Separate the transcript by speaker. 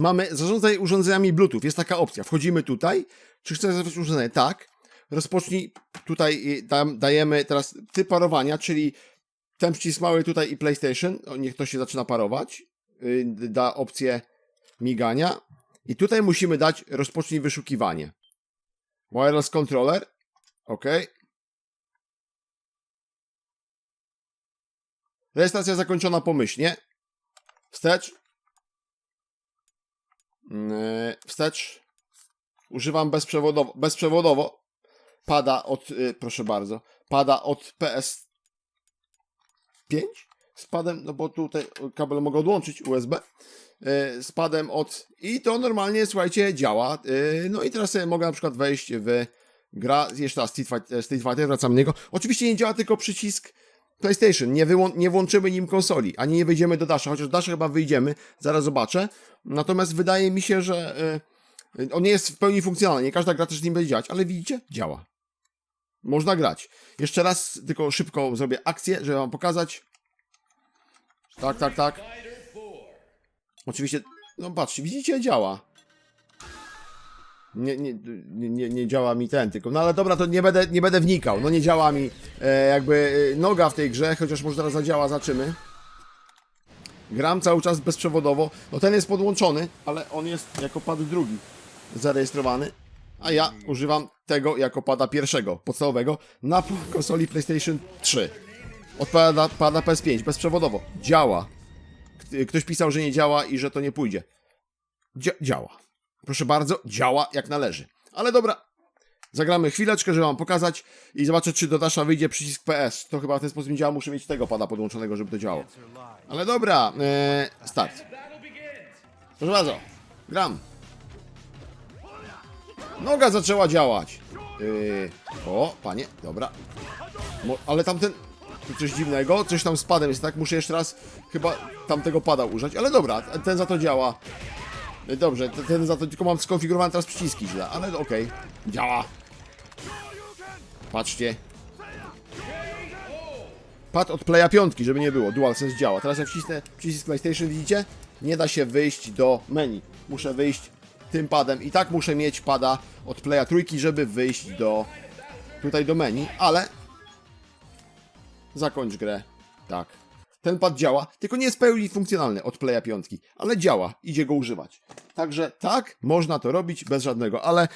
Speaker 1: Mamy zarządzaj urządzeniami Bluetooth. Jest taka opcja. Wchodzimy tutaj. Czy chcesz zarządzać urządzenie? Tak. Rozpocznij. Tutaj y, dam, dajemy teraz typ parowania, czyli ten przycisk mały tutaj i PlayStation. Niech to się zaczyna parować. Y, Da opcję migania. I tutaj musimy dać rozpocznij wyszukiwanie. Wireless controller. OK. Rejestracja zakończona pomyślnie. Wstecz. Yy, Wstecz. Używam bezprzewodowo. Bezprzewodowo. Pada od, yy, proszę bardzo, pada od PS5 z padem, no bo tutaj kabel mogę odłączyć USB. Yy, z padem od. I to normalnie, słuchajcie, działa. No i teraz mogę na przykład wejść w gra. Jeszcze raz Street Fighter, Street Fighter wracam do niego. Oczywiście nie działa tylko przycisk PlayStation. Nie, wyłą- nie włączymy nim konsoli, ani nie wyjdziemy do Dasha, chociaż Dasha chyba wyjdziemy, zaraz zobaczę. Natomiast wydaje mi się, że y, on nie jest w pełni funkcjonalny. Nie każda gra też nim będzie działać, ale widzicie? Działa. Można grać. Jeszcze raz tylko szybko zrobię akcję, żeby wam pokazać. Tak, tak, tak. Oczywiście, no patrzcie, widzicie, działa. Nie, nie, nie, nie, działa mi ten, tylko. No ale dobra, to nie będę, nie będę wnikał. No nie działa mi e, jakby e, noga w tej grze, chociaż może teraz zadziała, zobaczymy. Gram cały czas bezprzewodowo. No ten jest podłączony, ale on jest jako pad drugi zarejestrowany. A ja używam tego jako pada pierwszego, podstawowego, na konsoli PlayStation 3. Odpada pada PS5, bezprzewodowo. Działa. Ktoś pisał, że nie działa i że to nie pójdzie. Dzia działa. Proszę bardzo, działa jak należy. Ale dobra, zagramy chwileczkę, żeby wam pokazać i zobaczę, czy do Dasha wyjdzie przycisk PS. To chyba w ten sposób nie działa, muszę mieć tego pada podłączonego, żeby to działało. Ale dobra, e, start. Proszę bardzo, gram. Noga zaczęła działać. Yy, o, panie, dobra. Mo, ale tamten... tu Coś dziwnego, coś tam z padem jest, tak? Muszę jeszcze raz chyba tamtego pada użyć, ale dobra, ten za to działa. Yy, Dobrze, ten- ten za to tylko mam skonfigurowane teraz przyciski źle, ale okej. Działa. Patrzcie. Pad od Playa 5, żeby nie było. DualSense działa. Teraz jak wcisnę przycisk PlayStation, widzicie? Nie da się wyjść do menu. Muszę wyjść tym padem. I tak muszę mieć pada od Playa trójki, żeby wyjść do tutaj do menu, ale zakończ grę. Tak. Ten pad działa, tylko nie jest pełni funkcjonalny od Playa 5, ale działa, idzie go używać. Także tak, można to robić bez żadnego, ale